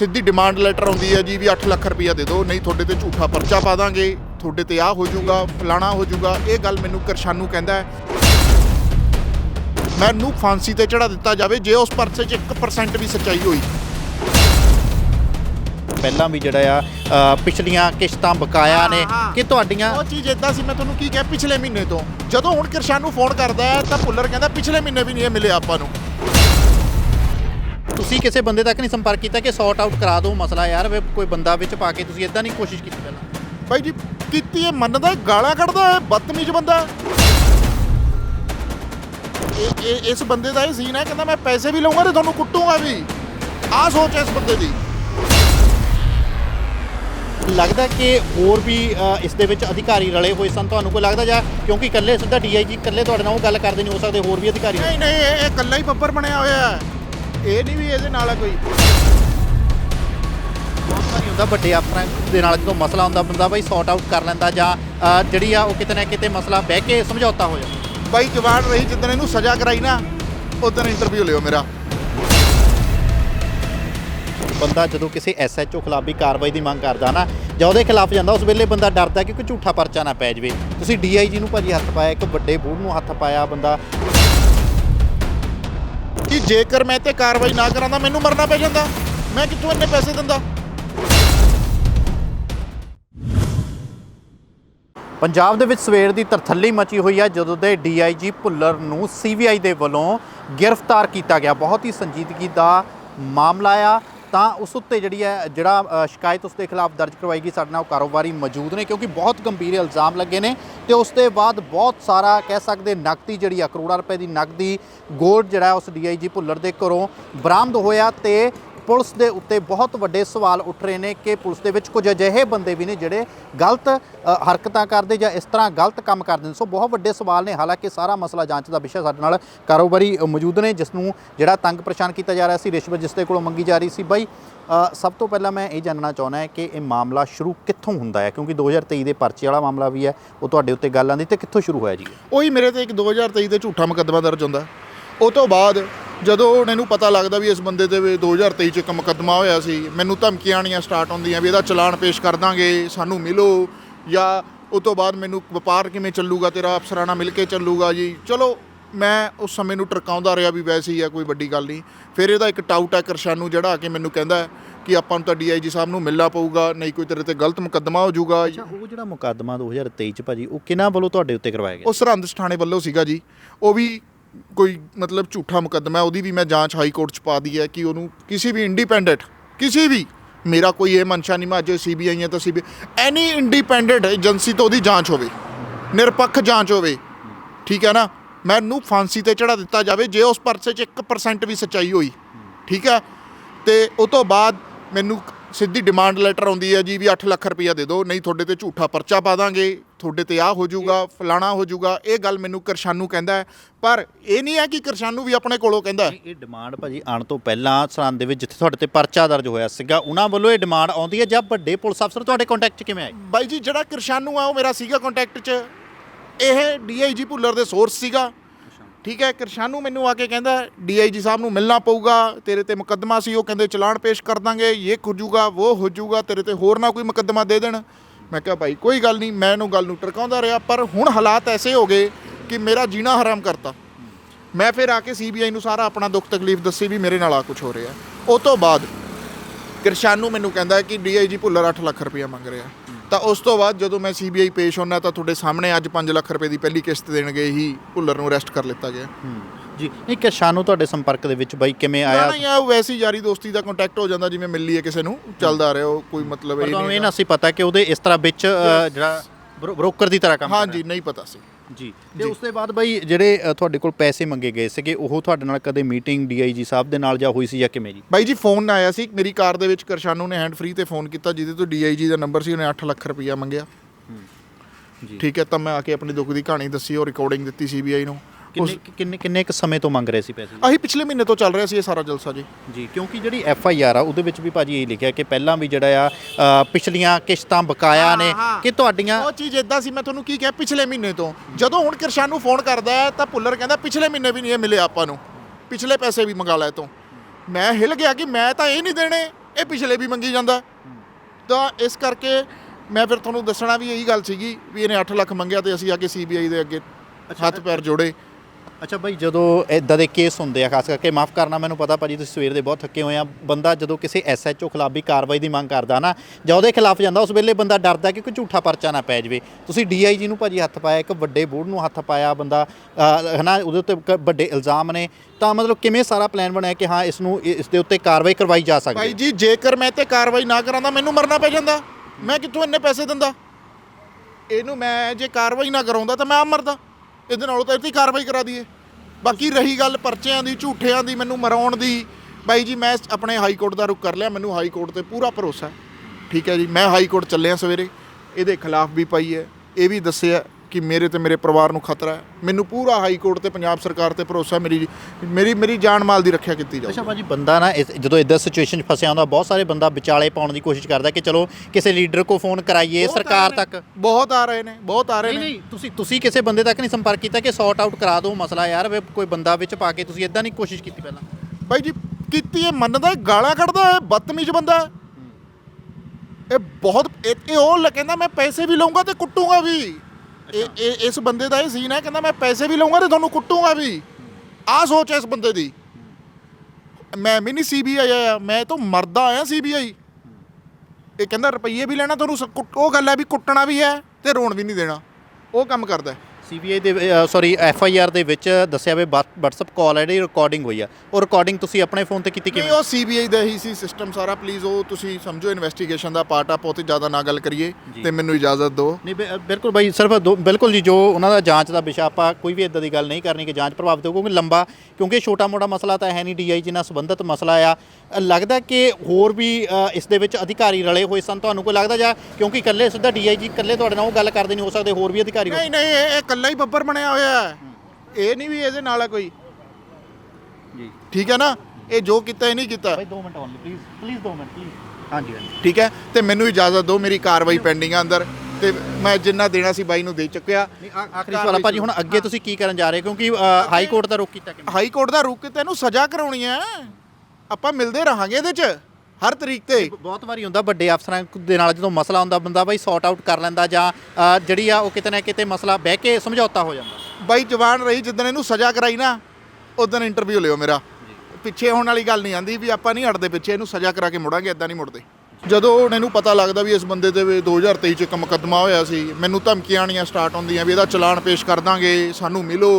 ਸਿੱਧੀ demand letter ਆਉਂਦੀ ਹੈ ਜੀ ਵੀ 8 ਲੱਖ ਰੁਪਇਆ ਦੇ ਦਿਓ ਨਹੀਂ ਤੁਹਾਡੇ ਤੇ ਝੂਠਾ ਪਰਚਾ ਪਾ ਦਾਂਗੇ ਤੁਹਾਡੇ ਤੇ ਆ ਹੋ ਜਾਊਗਾ ਫਲਾਣਾ ਹੋ ਜਾਊਗਾ ਇਹ ਗੱਲ ਮੈਨੂੰ ਕਰਸ਼ਾਨੂ ਕਹਿੰਦਾ ਹੈ। ਮੈਨੂੰ ਫਾਂਸੀ ਤੇ ਚੜਾ ਦਿੱਤਾ ਜਾਵੇ ਜੇ ਉਸ ਪਰਚੇ 'ਚ 1% ਵੀ ਸੱਚਾਈ ਹੋਈ। ਪਹਿਲਾਂ ਵੀ ਜਿਹੜਾ ਆ ਅ, ਪਿਛਲੀਆਂ ਕਿਸ਼ਤਾਂ ਬਕਾਇਆ ਨੇ ਹਾਂ। ਕਿ ਤੁਹਾਡੀਆਂ ਉਹ ਚੀਜ਼ ਇਦਾਂ ਸੀ ਮੈਂ ਤੁਹਾਨੂੰ ਕੀ ਕਿਹਾ ਪਿਛਲੇ ਮਹੀਨੇ ਤੋਂ। ਜਦੋਂ ਹੁਣ ਕਿਰਸ਼ਾਨੂ ਫੋਨ ਕਰਦਾ ਹੈ ਤਾਂ ਭੁੱਲਰ ਕਹਿੰਦਾ ਪਿਛਲੇ ਮਹੀਨੇ ਵੀ ਨਹੀਂ ਇਹ ਮਿਲਿਆ ਆਪਾਂ ਨੂੰ। ਤੁਸੀਂ ਕਿਸੇ ਬੰਦੇ ਤੱਕ ਨਹੀਂ ਸੰਪਰਕ ਕੀਤਾ ਕਿ ਸੌਟ ਆਊਟ ਕਰਾ ਦਿਓ ਮਸਲਾ ਯਾਰ ਵੀ ਕੋਈ ਬੰਦਾ ਵਿੱਚ ਪਾ ਕੇ ਤੁਸੀਂ ਇਦਾਂ ਨਹੀਂ ਕੋਸ਼ਿਸ਼ ਕੀਤੀ ਪਹਿਲਾਂ। ਬਾਈ ਜੀ ਕੀਤੀ ਇਹ ਮੰਨਦਾ ਗਾਲਾਂ ਕੱਢਦਾ ਹੈ ਬਦਤਮੀਜ਼ ਬੰਦਾ। ਇਹ ਇਹ ਇਸ ਬੰਦੇ ਦਾ ਇਹ ਸੀਨ ਹੈ ਕਹਿੰਦਾ ਮੈਂ ਪੈਸੇ ਵੀ ਲਵਾਂਗਾ ਤੇ ਤੁਹਾਨੂੰ ਕੁੱਟੂਗਾ ਵੀ। ਆਹ ਸੋਚ ਹੈ ਇਸ ਬੰਦੇ ਦੀ। ਲੱਗਦਾ ਕਿ ਹੋਰ ਵੀ ਅ, ਇਸ ਦੇ ਵਿੱਚ ਅਧਿਕਾਰੀ ਰਲੇ ਹੋਏ ਸਨ ਤੁਹਾਨੂੰ ਕੋਈ ਲੱਗਦਾ ਜਾਂ ਕਿਉਂਕਿ ਇਕੱਲੇ ਸਿੱਧਾ ਡੀਆਈਜੀ ਇਕੱਲੇ ਤੁਹਾਡੇ ਨਾਲ ਉਹ ਗੱਲ ਕਰਦੇ ਨਹੀਂ ਹੋ ਸਕਦੇ ਹੋਰ ਵੀ ਅਧਿਕਾਰੀ ਨਹੀਂ ਨਹੀਂ ਇਹ ਇਹ ਇਕੱਲਾ ਹੀ ਬੱਬਰ ਬਣਿਆ ਹੋਇਆ ਹੈ। ਇਹ ਨਹੀਂ ਵੀ ਇਹਦੇ ਨਾਲ ਕੋਈ। ਨਹੀਂ ਹੁੰਦਾ ਵੱਡੇ ਅਫਸਰਾਂ ਦੇ ਨਾਲ ਜਦੋਂ ਮਸਲਾ ਹੁੰਦਾ ਬੰਦਾ ਬਈ ਸੌਟ ਆਊਟ ਕਰ ਲੈਂਦਾ ਜਾਂ ਅ, ਜਿਹੜੀ ਆ ਉਹ ਕਿਤੇ ਨਾ ਕਿਤੇ ਮਸਲਾ ਬਹਿ ਕੇ ਸਮਝੌਤਾ ਹੋ ਜਾਂਦਾ। ਬਾਈ ਜਵਾਨ ਰਹੀ ਜਿੱਦਣ ਇਹਨੂੰ ਸਜ਼ਾ ਕਰਾਈ ਨਾ ਉਦੋਂ ਇੰਟਰਵਿਊ ਲਿਓ ਮੇਰਾ। ਬੰਦਾ ਜਦੋਂ ਕਿਸੇ ਐਸਐਚਓ ਖਿਲਾਫ ਵੀ ਕਾਰਵਾਈ ਦੀ ਮੰਗ ਕਰਦਾ ਨਾ ਜਾਂ ਉਹਦੇ ਖਿਲਾਫ ਜਾਂਦਾ ਉਸ ਵੇਲੇ ਬੰਦਾ ਡਰਦਾ ਕਿ ਕੋਈ ਝੂਠਾ ਪਰਚਾ ਨਾ ਪੈ ਜਾਵੇ। ਤੁਸੀਂ ਡੀਆਈਜੀ ਨੂੰ ਭਾਜੀ ਹੱਥ ਪਾਇਆ ਇੱਕ ਵੱਡੇ ਬੂੜ ਨੂੰ ਹੱਥ ਪਾਇਆ ਬੰਦਾ। ਜੇਕਰ ਮੈਂ ਤੇ ਕਾਰਵਾਈ ਨਾ ਕਰਾਂਦਾ ਮੈਨੂੰ ਮਰਨਾ ਪੈ ਜਾਂਦਾ। ਮੈਂ ਕਿੱਥੋਂ ਇੰਨੇ ਪੈਸੇ ਦਿੰਦਾ? ਪੰਜਾਬ ਦੇ ਵਿੱਚ ਸਵੇਰ ਦੀ ਤਰਥੱਲੀ ਮਚੀ ਹੋਈ ਹੈ, ਜਦੋਂ ਦੇ ਡੀਆਈਜੀ ਭੁੱਲਰ ਨੂੰ ਸੀਬੀਆਈ ਦੇ ਵੱਲੋਂ ਗ੍ਰਿਫਤਾਰ ਕੀਤਾ ਗਿਆ। ਬਹੁਤ ਹੀ ਸੰਜੀਦਗੀ ਦਾ ਮਾਮਲਾ ਆ ਤਾਂ ਉਸ ਉੱਤੇ ਜਿਹੜੀ ਹੈ, ਜਿਹੜਾ ਸ਼ਿਕਾਇਤ ਉਸ ਦੇ ਖਿਲਾਫ ਦਰਜ ਕਰਵਾਈ ਗਈ ਸਾਡੇ ਨਾਲ ਉਹ ਕਾਰੋਬਾਰੀ ਮੌਜੂਦ ਨੇ, ਕਿਉਂਕਿ ਬਹੁਤ ਗੰਭੀਰ ਇਲਜ਼ਾਮ ਲੱਗੇ ਨੇ ਤੇ ਉਸ ਦੇ ਬਾਅਦ ਬਹੁਤ ਸਾਰਾ ਕਹਿ ਸਕਦੇ ਨਕਦੀ ਜਿਹੜੀ ਆ, ਕਰੋੜਾਂ ਰੁਪਏ ਦੀ ਨਕਦੀ ਗੋਲਡ ਜਿਹੜਾ ਹੈ, ਉਸ ਡੀਆਈਜੀ ਭੁੱਲਰ ਦੇ ਘਰੋਂ ਬਰਾਮਦ ਹੋਇਆ ਤੇ ਪੁਲਿਸ ਦੇ ਉੱਤੇ ਬਹੁਤ ਵੱਡੇ ਸਵਾਲ ਉੱਠ ਰਹੇ ਨੇ ਕਿ ਪੁਲਿਸ ਦੇ ਵਿੱਚ ਕੁਝ ਅਜਿਹੇ ਬੰਦੇ ਵੀ ਨੇ ਜਿਹੜੇ ਗਲਤ ਹਰਕਤਾਂ ਕਰਦੇ ਜਾਂ ਇਸ ਤਰ੍ਹਾਂ ਗਲਤ ਕੰਮ ਕਰਦੇ ਨੇ। ਸੋ ਬਹੁਤ ਵੱਡੇ ਸਵਾਲ ਨੇ। ਹਾਲਾਂਕਿ ਸਾਰਾ ਮਸਲਾ ਜਾਂਚ ਦਾ ਵਿਸ਼ਾ ਸਾਡੇ ਨਾਲ ਕਾਰੋਬਾਰੀ ਮੌਜੂਦ ਨੇ, ਜਿਸ ਨੂੰ ਜਿਹੜਾ ਤੰਗ ਪਰੇਸ਼ਾਨ ਕੀਤਾ ਜਾ ਰਿਹਾ ਸੀ, ਰਿਸ਼ਵਤ ਜਿਸ ਦੇ ਕੋਲੋਂ ਮੰਗੀ ਜਾ ਰਹੀ ਸੀ। ਬਾਈ ਸਭ ਤੋਂ ਪਹਿਲਾਂ ਮੈਂ ਇਹ ਜਾਣਨਾ ਚਾਹੁੰਦਾ ਹਾਂ ਕਿ ਇਹ ਮਾਮਲਾ ਸ਼ੁਰੂ ਕਿੱਥੋਂ ਹੁੰਦਾ ਹੈ? ਕਿਉਂਕਿ 2023 ਦੇ ਪਰਚੇ ਵਾਲਾ ਮਾਮਲਾ ਵੀ ਹੈ, ਉਹ ਤੁਹਾਡੇ ਉੱਤੇ ਗੱਲ ਆਂਦੀ ਤੇ ਕਿੱਥੋਂ ਸ਼ੁਰੂ ਹੋਇਆ ਜੀ ਉਹੀ ਮੇਰੇ ਤੇ ਇੱਕ 2023 ਦੇ ਝੂਠਾ ਮੁਕੱਦਮਾ ਦਰਜ ਹੁੰਦਾ। ਉਹ ਤੋਂ ਬਾਅਦ ਜਦੋਂ ਇਹਨੂੰ ਪਤਾ ਲੱਗਦਾ ਵੀ ਇਸ ਬੰਦੇ ਤੇ ਵੀ 2023 ਚ ਇੱਕ ਮੁਕੱਦਮਾ ਹੋਇਆ ਸੀ ਮੈਨੂੰ ਧਮਕੀਆਂ ਆਣੀਆਂ ਸਟਾਰਟ ਹੁੰਦੀਆਂ ਵੀ ਇਹਦਾ ਚਲਾਨ ਪੇਸ਼ ਕਰ ਦਾਂਗੇ ਸਾਨੂੰ ਮਿਲੋ ਜਾਂ ਉਹ ਤੋਂ ਬਾਅਦ ਮੈਨੂੰ ਵਪਾਰ ਕਿਵੇਂ ਚੱਲੂਗਾ ਤੇਰਾ ਅਫਸਰਾਂ ਨਾਲ ਮਿਲ ਕੇ ਚੱਲੂਗਾ ਜੀ। ਚਲੋ ਮੈਂ ਉਸ ਸਮੇਂ ਨੂੰ ਟਰਕਾਉਂਦਾ ਰਿਹਾ ਵੀ ਵੈਸੇ ਹੀ ਆ ਕੋਈ ਵੱਡੀ ਗੱਲ ਨਹੀਂ। ਫਿਰ ਇਹਦਾ ਇੱਕ ਟਾਊਟ ਹੈ ਕਰਸ਼ਾਨੂ ਜਿਹੜਾ ਆ ਕੇ ਮੈਨੂੰ ਕਹਿੰਦਾ ਕਿ ਆਪਾਂ ਨੂੰ ਤਾਂ ਡੀਆਈਜੀ ਸਾਹਿਬ ਨੂੰ ਮਿਲਣਾ ਪਊਗਾ ਨਹੀਂ ਕੋਈ ਤੇਰੇ ਤੇ ਗਲਤ ਮੁਕੱਦਮਾ ਹੋ ਜਾਊਗਾ। ਅੱਛਾ ਉਹ ਜਿਹੜਾ ਮੁਕੱਦਮਾ 2023 ਚ ਭਾਜੀ ਉਹ ਕਿਹਨਾਂ ਵੱਲੋਂ ਤੁਹਾਡੇ ਉੱਤੇ ਕਰਵਾਇਆ ਗਿਆ? ਉਹ ਸਰਹੰਦ ਥਾਣੇ ਵੱਲੋਂ ਸੀਗਾ ਜੀ। ਉਹ ਵੀ ਕੋਈ ਮਤਲਬ ਝੂਠਾ ਮੁਕੱਦਮਾ ਉਹਦੀ ਵੀ ਮੈਂ ਜਾਂਚ ਹਾਈ ਕੋਰਟ ਚ ਪਾ ਦੀ ਹੈ ਕਿ ਉਹਨੂੰ ਕਿਸੇ ਵੀ ਇੰਡੀਪੈਂਡੈਂਟ ਕਿਸੇ ਵੀ, ਮੇਰਾ ਕੋਈ ਇਹ ਮਨਸ਼ਾ ਨਹੀਂ, ਮੈਂ ਅੱਜ ਸੀਬੀਆਈ ਹੈ ਤਾਂ ਸੀਬੀ ਐਨੀ ਇੰਡੀਪੈਂਡੈਂਟ ਏਜੰਸੀ ਤੋਂ ਉਹਦੀ ਜਾਂਚ ਹੋਵੇ, ਨਿਰਪੱਖ ਜਾਂਚ ਹੋਵੇ, ਠੀਕ ਹੈ ਨਾ? ਮੈਨੂੰ ਫਾਂਸੀ ਤੇ ਚੜਾ ਦਿੱਤਾ ਜਾਵੇ, ਜੇ ਉਸ ਪਰਚੇ 'ਚ 1% ਵੀ ਸੱਚਾਈ ਹੋਈ, ਠੀਕ ਹੈ? ਤੇ ਉਹ ਤੋਂ ਬਾਅਦ ਮੈਨੂੰ ਸਿੱਧੀ ਡਿਮਾਂਡ ਲੈਟਰ ਆਉਂਦੀ ਹੈ ਜੀ ਵੀ 8 ਲੱਖ ਰੁਪਈਆ ਦੇ ਦਿਓ, ਨਹੀਂ ਤੁਹਾਡੇ ਤੇ ਝੂਠਾ ਪਰਚਾ ਪਾ ਦਾਂਗੇ ਤੁਹਾਡੇ ਤੇ ਆ ਹੋ ਜਾਊਗਾ ਫਲਾਣਾ ਹੋ ਜਾਊਗਾ ਇਹ ਗੱਲ ਮੈਨੂੰ ਕਰਸ਼ਾਨੂ ਕਹਿੰਦਾ ਹੈ। ਪਰ ਇਹ ਨਹੀਂ ਹੈ ਕਿ ਕਰਸ਼ਾਨੂ ਵੀ ਆਪਣੇ ਕੋਲੋਂ ਕਹਿੰਦਾ ਹੈ। ਇਹ ਡਿਮਾਂਡ ਭਾਜੀ ਆਉਣ ਤੋਂ ਪਹਿਲਾਂ ਸਰਹੰਦ ਦੇ ਵਿੱਚ ਜਿੱਥੇ ਤੁਹਾਡੇ ਤੇ ਪਰਚਾ ਦਰਜ ਹੋਇਆ ਸੀਗਾ ਉਹਨਾਂ ਵੱਲੋਂ ਇਹ ਡਿਮਾਂਡ ਆਉਂਦੀ ਹੈ ਜਾਂ ਵੱਡੇ ਪੁਲਿਸ ਅਫਸਰ ਤੁਹਾਡੇ ਕੰਟੈਕਟ 'ਚ ਕਿਵੇਂ ਆਏ? ਬਾਈ ਜੀ ਜਿਹੜਾ ਕਰਸ਼ਾਨੂ ਆ ਉਹ ਮੇਰਾ ਸੀਗਾ ਕੰਟੈਕਟ 'ਚ। ਇਹ ਡੀਆਈਜੀ ਭੁੱਲਰ ਦੇ ਸੋਰਸ ਸੀਗਾ। ਠੀਕ ਹੈ ਕਰਸ਼ਾਨੂ ਮੈਨੂੰ ਆ ਕੇ ਕਹਿੰਦਾ ਡੀਆਈਜੀ ਸਾਹਿਬ ਨੂੰ ਮਿਲਣਾ ਪਊਗਾ ਤੇਰੇ ਤੇ ਮੁਕੱਦਮਾ ਸੀ ਉਹ ਕਹਿੰਦੇ ਚਲਾਨ ਪੇਸ਼ ਕਰ ਦਾਂਗੇ ਇਹ ਹੋ ਜਾਊਗਾ ਉਹ ਹੋ ਜਾਊਗਾ ਤੇਰੇ ਤੇ ਹੋਰ ਨਾ ਕੋਈ ਮੁਕੱਦਮਾ ਦੇ ਦੇਣ। ਮੈਂ ਕਿਹਾ ਭਾਈ, ਕੋਈ ਗੱਲ ਨਹੀਂ, ਮੈਂ ਇਹਨੂੰ ਗੱਲ ਨੂੰ ਟਰਕਾਉਂਦਾ ਰਿਹਾ, ਪਰ ਹੁਣ ਹਾਲਾਤ ਐਸੇ ਹੋ ਗਏ ਕਿ ਮੇਰਾ ਜੀਣਾ ਹਰਾਮ ਕਰਤਾ। ਮੈਂ ਫਿਰ ਆ ਕੇ ਸੀਬੀਆਈ ਨੂੰ ਸਾਰਾ ਆਪਣਾ ਦੁੱਖ ਤਕਲੀਫ ਦੱਸੀ ਵੀ ਮੇਰੇ ਨਾਲ ਆ ਕੁਝ ਹੋ ਰਿਹਾ। ਉਹ ਤੋਂ ਬਾਅਦ ਕਿਰਸ਼ਾਨੂ ਮੈਨੂੰ ਕਹਿੰਦਾ ਕਿ ਡੀਆਈਜੀ ਭੁੱਲਰ 8 ਲੱਖ ਰੁਪਇਆ ਮੰਗ ਰਿਹਾ। ਤਾਂ ਉਸ ਤੋਂ ਬਾਅਦ ਜਦੋਂ ਮੈਂ ਸੀਬੀਆਈ ਪੇਸ਼ ਹੋਣਾ ਤਾਂ ਤੁਹਾਡੇ ਸਾਹਮਣੇ ਅੱਜ 5 ਲੱਖ ਰੁਪਏ ਦੀ ਪਹਿਲੀ ਕਿਸ਼ਤ ਦੇਣ ਗਏ ਹੀ ਭੁੱਲਰ ਨੂੰ ਅਰੈਸਟ ਕਰ ਲਿੱਤਾ ਗਿਆ। ਜੀ। ਨਹੀਂ ਕਿਸ਼ਾਨੂ ਤੁਹਾਡੇ ਸੰਪਰਕ ਦੇ ਵਿੱਚ ਬਾਈ ਕਿਵੇਂ ਆਇਆ? ਨਾ ਯਾਰ ਵੈਸੀ ਯਾਰੀ ਦੋਸਤੀ ਦਾ ਕੰਟੈਕਟ ਹੋ ਜਾਂਦਾ ਜਿਵੇਂ ਮਿਲ ਲਈਏ ਕਿਸੇ ਨੂੰ ਚੱਲਦਾ ਰਿਹਾ ਉਹ ਕੋਈ ਮਤਲਬ ਇਹ ਤੁਹਾਨੂੰ ਇਹ ਨਹੀਂ ਨਾ ਸੀ ਪਤਾ ਕਿ ਉਹਦੇ ਇਸ ਤਰ੍ਹਾਂ ਵਿੱਚ ਜਿਹੜਾ ਬਰੋ- ਬਰੋਕਰ ਦੀ ਤਰ੍ਹਾਂ ਕੰਮ ਕਰ ਹਾਂਜੀ ਨਹੀਂ ਪਤਾ ਸੀ। ਜੀ। ਤੇ ਉਸ ਦੇ ਬਾਅਦ ਬਾਈ ਜਿਹੜੇ ਤੁਹਾਡੇ ਕੋਲ ਪੈਸੇ ਮੰਗੇ ਗਏ ਸੀਗੇ ਉਹ ਤੁਹਾਡੇ ਨਾਲ ਕਦੇ ਮੀਟਿੰਗ ਡੀਆਈਜੀ ਸਾਹਿਬ ਦੇ ਨਾਲ ਜਾਂ ਹੋਈ ਸੀ ਜਾਂ ਕਿਵੇਂ ਜੀ? ਬਾਈ ਜੀ ਫੋਨ ਆਇਆ ਸੀ। ਮੇਰੀ ਕਾਰ ਦੇ ਵਿੱਚ ਕਰਸ਼ਾਨੂ ਨੇ ਹੈਂਡ ਫ੍ਰੀ ਤੇ ਫੋਨ ਕੀਤਾ ਜਿਹਦੇ ਤੋਂ ਡੀਆਈਜੀ ਦਾ ਨੰਬਰ ਸੀ ਉਹਨੇ 8 ਲੱਖ ਰੁਪਇਆ ਮੰਗਿਆ। ਜੀ। ਠੀਕ ਹੈ ਤਾਂ ਮੈਂ ਆ ਕੇ ਆਪਣੀ ਦੁੱਖ ਦੀ ਕਹਾਣੀ ਦੱਸੀ ਉਹ ਰਿਕਾਰਡਿੰਗ ਦਿੱਤੀ ਸੀਬੀਆਈ ਨੂੰ। ਕਿੰਨੇ ਕਿੰਨੇ ਕਿੰਨੇ ਕੁ ਸਮੇਂ ਤੋਂ ਮੰਗ ਰਹੇ ਸੀ ਪੈਸੇ? ਆਹੀ ਪਿਛਲੇ ਮਹੀਨੇ ਤੋਂ ਚੱਲ ਰਿਹਾ ਸੀ ਇਹ ਸਾਰਾ ਜਲਸਾ ਜੀ। ਜੀ ਕਿਉਂਕਿ ਜਿਹੜੀ ਐਫ ਆਈ ਆਰ ਆ ਉਹਦੇ ਵਿੱਚ ਵੀ ਭਾਜੀ ਇਹ ਲਿਖਿਆ ਕਿ ਪਹਿਲਾਂ ਵੀ ਜਿਹੜਾ ਆ ਪਿਛਲੀਆਂ ਕਿਸ਼ਤਾਂ ਬਕਾਇਆ ਨੇ। ਕਿ ਤੁਹਾਡੀਆਂ ਉਹ ਚੀਜ਼ ਇਦਾਂ ਸੀ ਮੈਂ ਤੁਹਾਨੂੰ ਕੀ ਕਿਹਾ ਪਿਛਲੇ ਮਹੀਨੇ ਤੋਂ। ਜਦੋਂ ਹੁਣ ਕਿਰਸ਼ਾਨੂ ਫੋਨ ਕਰਦਾ ਹੈ ਤਾਂ ਭੁੱਲਰ ਕਹਿੰਦਾ ਪਿਛਲੇ ਮਹੀਨੇ ਵੀ ਨਹੀਂ ਇਹ ਮਿਲਿਆ ਆਪਾਂ ਨੂੰ। ਪਿਛਲੇ ਪੈਸੇ ਵੀ ਮੰਗਾ ਲੈ ਤੂੰ। ਮੈਂ ਹਿਲ ਗਿਆ ਕਿ ਮੈਂ ਤਾਂ ਇਹ ਨਹੀਂ ਦੇਣੇ ਇਹ ਪਿਛਲੇ ਵੀ ਮੰਗੀ ਜਾਂਦਾ। ਤਾਂ ਇਸ ਕਰਕੇ ਮੈਂ ਫਿਰ ਤੁਹਾਨੂੰ ਦੱਸਣਾ ਵੀ ਇਹੀ ਗੱਲ ਸੀਗੀ ਵੀ ਇਹਨੇ 8 ਲੱਖ ਮੰਗਿਆ ਤੇ ਅਸੀਂ ਆ ਕੇ ਸੀਬੀਆਈ ਦੇ ਅੱਗੇ ਹੱਥ ਪੈਰ ਜੋੜੇ। ਅੱਛਾ ਭਾਈ ਜਦੋਂ ਇਦਾਂ ਦੇ ਕੇਸ ਹੁੰਦੇ ਆ ਖਾਸ ਕਰਕੇ ਮਾਫ ਕਰਨਾ ਮੈਨੂੰ ਪਤਾ ਭਾਜੀ ਤੁਸੀਂ ਸਵੇਰ ਦੇ ਬਹੁਤ ਥੱਕੇ ਹੋਏ ਆ ਬੰਦਾ ਜਦੋਂ ਕਿਸੇ ਐਸਐਚਓ ਖਿਲਾਫ ਵੀ ਕਾਰਵਾਈ ਦੀ ਮੰਗ ਕਰਦਾ ਨਾ ਜਾਂ ਉਹਦੇ ਖਿਲਾਫ ਜਾਂਦਾ ਉਸ ਵੇਲੇ ਬੰਦਾ ਡਰਦਾ ਕਿ ਕੋਈ ਝੂਠਾ ਪਰਚਾ ਨਾ ਪੈ ਜਾਵੇ। ਤੁਸੀਂ ਡੀਆਈਜੀ ਨੂੰ ਭਾਜੀ ਹੱਥ ਪਾਇਆ ਇੱਕ ਵੱਡੇ ਬੋਰਡ ਨੂੰ ਹੱਥ ਪਾਇਆ ਬੰਦਾ ਅਹ, ਹਨਾ ਉਹਦੇ ਉੱਤੇ ਕ- ਵੱਡੇ ਇਲਜ਼ਾਮ ਨੇ ਤਾਂ ਮਤਲਬ ਕਿਵੇਂ ਸਾਰਾ ਪਲਾਨ ਬਣਿਆ ਕਿ ਹਾਂ ਇਸ ਨੂੰ ਇਸ ਦੇ ਉੱਤੇ ਕਾਰਵਾਈ ਕਰਵਾਈ ਜਾ ਸਕਦੀ ਭਾਈ ਹੈ ਜੀ ਜੇਕਰ ਮੈਂ ਤੇ ਕਾਰਵਾਈ ਨਾ ਕਰਾਂਦਾ ਮੈਨੂੰ ਮਰਨਾ ਪੈ ਜਾਂਦਾ। ਮੈਂ ਕਿੱਥੋਂ ਇੰਨੇ ਪੈਸੇ ਦਿੰਦਾ? ਇਹਨੂੰ ਮੈਂ ਜੇ ਕਾਰਵਾਈ ਨਾ ਕਰਾਉਂਦਾ ਤਾਂ ਮੈਂ ਆਪ ਮਰਦਾ। ਇਹਦੇ ਨਾਲੋਂ ਤਾਂ ਇਹਦੀ ਕਾਰਵਾਈ ਕਰਾ ਦਈਏ। ਬਾਕੀ ਰਹੀ ਗੱਲ ਪਰਚਿਆਂ ਦੀ, ਝੂਠਿਆਂ ਦੀ, ਮੈਨੂੰ ਮਰਾਉਣ ਦੀ। ਬਾਈ ਜੀ, ਮੈਂ ਆਪਣੇ ਹਾਈ ਕੋਰਟ ਦਾ ਰੁਖ ਕਰ ਲਿਆ, ਮੈਨੂੰ ਹਾਈ ਕੋਰਟ ਤੇ ਪੂਰਾ ਭਰੋਸਾ। ਠੀਕ ਹੈ ਜੀ, ਮੈਂ ਹਾਈ ਕੋਰਟ ਚੱਲਿਆ ਸਵੇਰੇ। ਇਹਦੇ ਖਿਲਾਫ ਵੀ ਪਾਈ ਹੈ, ਇਹ ਵੀ ਦੱਸਿਆ। ਕਿ ਮੇਰੇ ਤੇ ਮੇਰੇ ਪਰਿਵਾਰ ਨੂੰ ਖਤਰਾ ਹੈ। ਮੈਨੂੰ ਪੂਰਾ ਹਾਈ ਕੋਰਟ ਤੇ ਪੰਜਾਬ ਸਰਕਾਰ ਤੇ ਭਰੋਸਾ ਮੇਰੀ ਮੇਰੀ ਮੇਰੀ ਜਾਨ ਮਾਲ ਦੀ ਰੱਖਿਆ ਕੀਤੀ ਜਾਊ। ਅੱਛਾ ਭਾਜੀ ਬੰਦਾ ਨਾ ਇਸ- ਜਦੋਂ ਇਦਾਂ ਸਿਚੁਏਸ਼ਨ 'ਚ ਫਸਿਆ ਹੁੰਦਾ ਬਹੁਤ ਸਾਰੇ ਬੰਦਾ ਵਿਚਾਲੇ ਪਾਉਣ ਦੀ ਕੋਸ਼ਿਸ਼ ਕਰਦਾ ਕਿ ਚਲੋ ਕਿਸੇ ਲੀਡਰ ਕੋ ਫੋਨ ਕਰਾਈਏ ਸਰਕਾਰ ਤੱਕ। ਬਹੁਤ ਆ ਰਹੇ ਨੇ ਬਹੁਤ ਆ ਰਹੇ ਨਹੀਂ ਨੇ। ਨਹੀਂ ਤੁਸੀਂ ਤੁਸੀਂ ਕਿਸੇ ਬੰਦੇ ਤੱਕ ਨਹੀਂ ਸੰਪਰਕ ਕੀਤਾ ਕਿ ਸੌਟ ਆਊਟ ਕਰਾ ਦਿਓ ਮਸਲਾ ਯਾਰ ਵੀ ਕੋਈ ਬੰਦਾ ਵਿੱਚ ਪਾ ਕੇ ਤੁਸੀਂ ਇਦਾਂ ਨਹੀਂ ਕੋਸ਼ਿਸ਼ ਕੀਤੀ ਪਹਿਲਾਂ? ਬਾਈ ਜੀ ਕੀਤੀ ਇਹ ਮੰਨਦਾ ਹੈ, ਗਾਲਾਂ ਕੱਢਦਾ ਹੈ ਬਦਤਮੀਜ਼ ਬੰਦਾ ਹੈ। ਇਹ ਬਹੁਤ ਇਹ ਇਹ ਉਹ ਲ- ਕਹਿੰਦਾ ਮੈਂ ਪੈਸੇ ਵੀ ਲਵਾਂਗਾ ਤੇ ਕੁੱਟੂਗਾ ਵੀ। ਇਹ ਇਹ ਇਸ ਬੰਦੇ ਦਾ ਇਹ ਸੀਨ ਹੈ ਕਹਿੰਦਾ ਮੈਂ ਪੈਸੇ ਵੀ ਲਵਾਂਗਾ ਤੇ ਤੁਹਾਨੂੰ ਕੁੱਟੂਗਾ ਵੀ। ਆਹ ਸੋਚ ਹੈ ਇਸ ਬੰਦੇ ਦੀ। ਮੈਂ ਵੀ ਨਹੀਂ ਸੀਬੀਆਈ ਆਇਆ ਮੈਂ ਤਾਂ ਮਰਦਾ ਆਇਆ ਸੀਬੀਆਈ ਇਹ ਕਹਿੰਦਾ ਰੁਪਈਏ ਵੀ ਲੈਣਾ ਤੁਹਾਨੂੰ ਸ- ਕੁੱਟ- ਉਹ ਗੱਲ ਹੈ ਵੀ ਕੁੱਟਣਾ ਵੀ ਹੈ ਤੇ ਰੋਣ ਵੀ ਨਹੀਂ ਦੇਣਾ। ਉਹ ਕੰਮ ਕਰਦਾ ਹੈ। ਸੀਬੀਆਈ ਦੇ ਸੌਰੀ ਐਫ ਆਈ ਆਰ ਦੇ ਵਿੱਚ ਦੱਸਿਆ ਵੀ WhatsApp ਕਾਲ ਹੈ ਜਿਹੜੀ ਰਿਕਾਰਡਿੰਗ ਹੋਈ ਆ। ਉਹ ਰਿਕਾਰਡਿੰਗ ਤੁਸੀਂ ਆਪਣੇ ਫੋਨ ਤੇ ਕੀਤੀ ਕਿਵੇਂ? ਉਹ ਸੀਬੀਆਈ ਦਾ ਹੀ ਸੀ ਸਿਸਟਮ ਸਾਰਾ। ਪਲੀਜ਼ ਉਹ ਤੁਸੀਂ ਸਮਝੋ ਇਨਵੈਸਟੀਗੇਸ਼ਨ ਦਾ ਪਾਰਟ ਆ ਬਹੁਤੀ ਜ਼ਿਆਦਾ ਨਾ ਗੱਲ ਕਰੀਏ ਜੀ। ਤੇ ਮੈਨੂੰ ਇਜਾਜ਼ਤ ਦਿਓ। ਨਹੀਂ ਬਿਲਕੁਲ ਬਾਈ ਸਿਰਫ ਬਿਲਕੁਲ ਜੀ ਜੋ ਉਹਨਾਂ ਦਾ ਜਾਂਚ ਦਾ ਵਿਸ਼ਾ ਆਪਾਂ ਕੋਈ ਵੀ ਇਦਾਂ ਦੀ ਗੱਲ ਨਹੀਂ ਕਰਨੀ ਕਿ ਜਾਂਚ ਪ੍ਰਭਾਵਿਤ ਹੋ ਕਿਉਂਕਿ ਲੰਬਾ ਕਿਉਂਕਿ ਛੋਟਾ ਮੋਟਾ ਮਸਲਾ ਤਾਂ ਹੈ ਨਹੀਂ ਡੀਆਈਜੀ ਨਾਲ ਸੰਬੰਧਿਤ ਮਸਲਾ ਆ। ਲੱਗਦਾ ਕਿ ਹੋਰ ਵੀ ਇਸ ਦੇ ਵਿੱਚ ਅਧਿਕਾਰੀ ਰਲੇ ਹੋਏ ਸਨ ਤੁਹਾਨੂੰ ਕੋਈ ਲੱਗਦਾ ਜਾਂ ਕਿਉਂਕਿ ਇਕੱਲੇ ਸਿੱਧਾ ਡੀਆਈਜੀ ਇਕੱਲੇ ਤੁਹਾਡੇ ਨਾਲ ਉਹ ਗੱਲ ਕਰਦੇ ਨਹੀਂ ਹੋ ਸਕਦੇ ਹੋਰ ਵੀ ਅਧਿਕਾਰੀ ਨਹੀਂ ਨਹੀਂ ਇਹ ਇਹ ਇਕੱਲਾ ਹੀ ਬੱਬਰ ਬਣਿਆ ਹੋਇਆ ਹੈ। ਇਹ ਨਹੀਂ ਵੀ ਇਹਦੇ ਨਾਲ ਹੈ ਕੋਈ। ਜੀ। ਠੀਕ ਹੈ ਨਾ? ਇਹ ਜੋ ਕੀਤਾ ਇਹ ਨਹੀਂ ਕੀਤਾ। ਬਾਈ 2 minute only please please 2 minute please ਹਾਂਜੀ ਹਾਂਜੀ। ਠੀਕ ਹੈ? ਤੇ ਮੈਨੂੰ ਇਜਾਜ਼ਤ ਦਿਓ ਮੇਰੀ ਕਾਰਵਾਈ ਪੈਂਡਿੰਗ ਆ ਅੰਦਰ। ਤੇ ਮੈਂ ਜਿੰਨਾ ਦੇਣਾ ਸੀ ਬਾਈ ਨੂੰ ਦੇ ਚੁੱਕਿਆ। ਆਖਰੀ ਸਵਾਲ ਆ ਭਾਜੀ ਹੁਣ ਅੱਗੇ ਤੁਸੀਂ ਕੀ ਕਰਨ ਜਾ ਰਹੇ ਹੋ? ਕਿਉਂਕਿ ਹਾਈ ਕੋਰਟ ਦਾ ਰੁਕ ਕੀਤਾ ਹਾਈ ਕੋਰਟ ਦਾ ਰੁਕ ਕੇ ਤੈਨੂੰ ਸਜ਼ਾ ਕਰਾਉਣੀ ਹੈ। ਆਪਾਂ ਮਿਲਦੇ ਰਹਾਂਗੇ ਇਹਦੇ 'ਚ। ਹਰ ਤਰੀਕ ਤੇ। ਬਹੁਤ ਵਾਰੀ ਹੁੰਦਾ ਵੱਡੇ ਅਫਸਰਾਂ ਦੇ ਨਾਲ ਜਦੋਂ ਮਸਲਾ ਹੁੰਦਾ ਬੰਦਾ ਬਾਈ ਸੌਟ ਆਊਟ ਕਰ ਲੈਂਦਾ ਜਾਂ ਜਿਹੜੀ ਆ ਉਹ ਕਿਤੇ ਨਾ ਕਿਤੇ ਮਸਲਾ ਬਹਿ ਕੇ ਸਮਝੌਤਾ ਹੋ ਜਾਂਦਾ। ਬਾਈ ਜਵਾਨ ਰਹੀ ਜਿੱਦਣ ਇਹਨੂੰ ਸਜ਼ਾ ਕਰਾਈ ਨਾ ਉਦੋਂ ਇੰਟਰਵਿਊ ਲਿਓ ਮੇਰਾ। ਪਿੱਛੇ ਹੋਣ ਵਾਲੀ ਗੱਲ ਨਹੀਂ ਆਂਦੀ ਵੀ ਆਪਾਂ ਨਹੀਂ ਹਟਦੇ ਪਿੱਛੇ ਇਹਨੂੰ ਸਜ਼ਾ ਕਰਾ ਕੇ ਮੁੜਾਂਗੇ ਇਦਾਂ ਨਹੀਂ ਮੁੜਦੇ। ਜਦੋਂ ਇਹਨੂੰ ਪਤਾ ਲੱਗਦਾ ਵੀ ਇਸ ਬੰਦੇ ਤੇ ਵੀ 2023 ਚ ਇੱਕ ਮੁਕੱਦਮਾ ਹੋਇਆ ਸੀ ਮੈਨੂੰ ਧਮਕੀਆਂ ਆਣੀਆਂ ਸਟਾਰਟ ਹੁੰਦੀਆਂ ਵੀ ਇਹਦਾ ਚਲਾਨ ਪੇਸ਼ ਕਰ ਦਾਂਗੇ ਸਾਨੂੰ ਮਿਲੋ